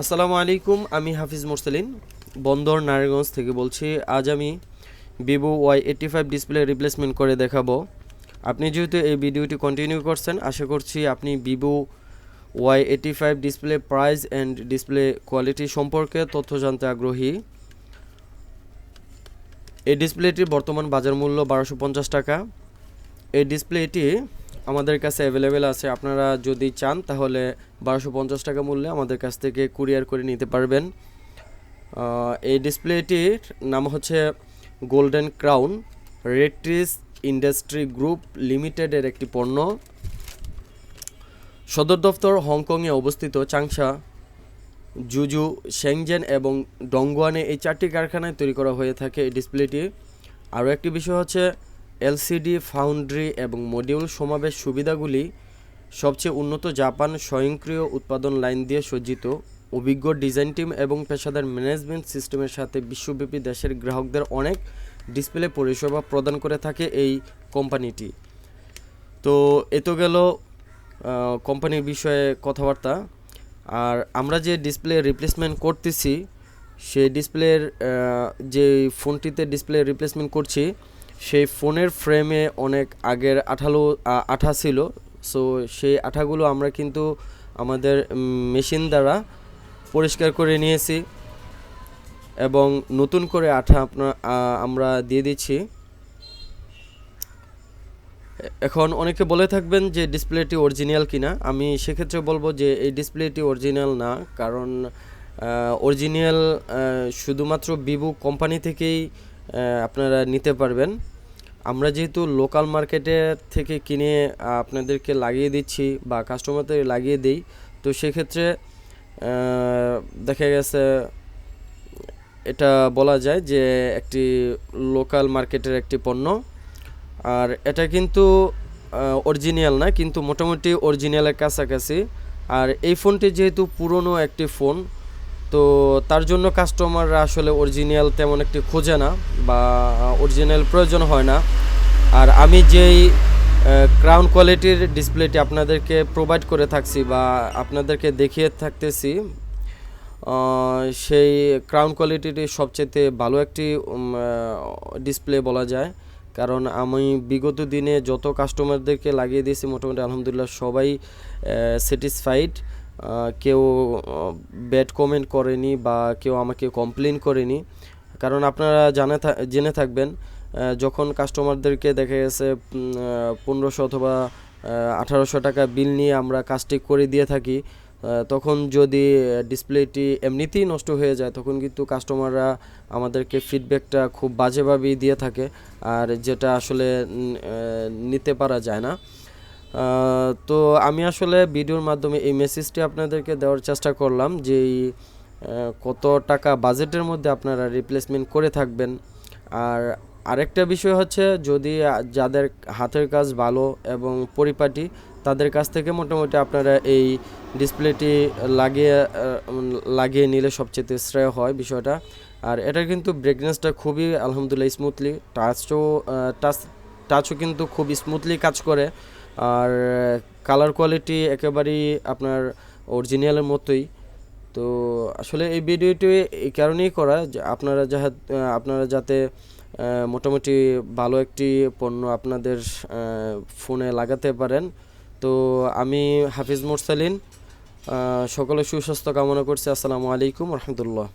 আসসালামু আলাইকুম, আমি হাফিজ মোরসালিন, বন্দর নারায়ণগঞ্জ থেকে বলছি, আজ আমি Vivo Y eighty five display replacement করে দেখাবো। আপনি যেহেতু এই ভিডিওটি কন্টিনিউ করছেন, আশা করছি আপনি Vivo Y eighty five display price and display quality সম্পর্কে তথ্য জানতে আগ্রহী। এই ডিসপ্লেটির বর্তমান বাজার মূল্য বারোশো পঞ্চাশ টাকা। এই ডিসপ্লেটি আমাদের কাছে অ্যাভেলেবেল আছে। আপনারা যদি চান, তাহলে বারোশো পঞ্চাশ টাকা মূল্যে আমাদের কাছ থেকে কুরিয়ার করে নিতে পারবেন। এই ডিসপ্লেটির নাম হচ্ছে গোল্ডেন ক্রাউন রেট্রিস ইন্ডাস্ট্রি গ্রুপ লিমিটেডের একটি পণ্য। সদর দফতর হংকংয়ে অবস্থিত চাংশা, জুজু সেংজেন এবং ডংগুয়ানে এই চারটি কারখানায় তৈরি করা হয়ে থাকে এই ডিসপ্লেটি আরও একটি বিষয় হচ্ছে এলসিডি, ফাউন্ড্রি এবং মডিউল সমাবেশ সুবিধাগুলি সবচেয়ে উন্নত জাপান স্বয়ংক্রিয় উৎপাদন লাইন দিয়ে সজ্জিত। অভিজ্ঞ ডিজাইন টিম এবং পেশাদার ম্যানেজমেন্ট সিস্টেমের সাথে বিশ্বব্যাপী দেশের গ্রাহকদের অনেক ডিসপ্লে পরিষেবা প্রদান করে থাকে এই কোম্পানিটি। তো এ তো গেল কোম্পানির বিষয়ে কথাবার্তা। আর আমরা যে ডিসপ্লে রিপ্লেসমেন্ট করতেছি, সেই ডিসপ্লের যে ফোনটিতে ডিসপ্লে রিপ্লেসমেন্ট করছি সেই ফোনের ফ্রেমে অনেক আগের আঠালো আঠা ছিল। সো সেই আঠাগুলো আমরা কিন্তু আমাদের মেশিন দ্বারা পরিষ্কার করে নিয়েছি এবং নতুন করে আঠা আপনার আমরা দিয়ে দিচ্ছি। এখন অনেকে বলে থাকবেন যে ডিসপ্লেটি অরিজিনাল কিনা। আমি সেক্ষেত্রে বলব যে এই ডিসপ্লেটি অরিজিনাল না, কারণ অরিজিনাল শুধুমাত্র ভিভো কোম্পানি থেকেই আপনারা নিতে পারবেন। আমরা যেহেতু লোকাল মার্কেটে থেকে কিনে আপনাদেরকে লাগিয়ে দিচ্ছি বা কাস্টমারদের লাগিয়ে দিই, তো সেক্ষেত্রে দেখা গেছে, এটা বলা যায় যে একটি লোকাল মার্কেটের একটি পণ্য। আর এটা কিন্তু অরিজিনাল না, কিন্তু মোটামুটি অরিজিনালের কাছাকাছি। আর এই ফোনটি যেহেতু পুরনো একটি ফোন তো তার জন্য কাস্টমাররা আসলে অরিজিনাল তেমন একটি খোঁজে না বা অরিজিনাল প্রয়োজন হয় না। আর আমি যেই ক্রাউন কোয়ালিটির ডিসপ্লেটি আপনাদেরকে প্রোভাইড করে থাকছি বা আপনাদেরকে দেখিয়ে থাকতেছি সেই ক্রাউন কোয়ালিটিটি সবচেয়ে ভালো একটি ডিসপ্লে বলা যায়। কারণ আমি বিগত দিনে যত কাস্টমারদেরকে লাগিয়ে দিয়েছি, মোটামুটি আলহামদুলিল্লাহ সবাই স্যাটিসফাইড কেউ ব্যাড কমেন্ট করেনি বা কেউ আমাকে কমপ্লেন করেনি। কারণ আপনারা জানে জেনে থাকবেন যখন কাস্টমারদেরকে দেখা গেছে পনেরোশো অথবা আঠারোশো টাকা বিল নিয়ে আমরা কাজটি করে দিয়ে থাকি তখন যদি ডিসপ্লেটি এমনিতেই নষ্ট হয়ে যায়, তখন কিন্তু কাস্টমাররা আমাদেরকে ফিডব্যাকটা খুব বাজেভাবেই দিয়ে থাকে, আর যেটা আসলে নিতে পারা যায় না। তো আমি আসলে ভিডিওর মাধ্যমে এই মেসেজটি আপনাদেরকে দেওয়ার চেষ্টা করলাম যে কত টাকা বাজেটের মধ্যে আপনারা রিপ্লেসমেন্ট করে থাকবেন। আর আরেকটা বিষয় হচ্ছে যদি যাদের হাতের কাজ ভালো এবং পরিপাটি, তাদের কাছ থেকে মোটামুটি আপনারা এই ডিসপ্লেটি লাগিয়ে লাগিয়ে নিলে সবচেয়ে শ্রেয় হয় বিষয়টা। আর এটার কিন্তু ব্রেকনেসটা খুবই আলহামদুলিল্লাহ স্মুথলি টাচও টাচ টাচও কিন্তু খুব স্মুথলি কাজ করে। আর কালার কোয়ালিটি একেবারেই আপনার অরিজিনালের মতোই। তো আসলে এই ভিডিওটি এই কারণেই করা আপনারা যাহা আপনারা যাতে মোটামুটি ভালো একটি পণ্য আপনাদের ফোনে লাগাতে পারেন। তো আমি হাফিজ মুরসালিন সকলে সুস্বাস্থ্য কামনা করছি। আসসালামু আলাইকুম রহমতুল্লাহ।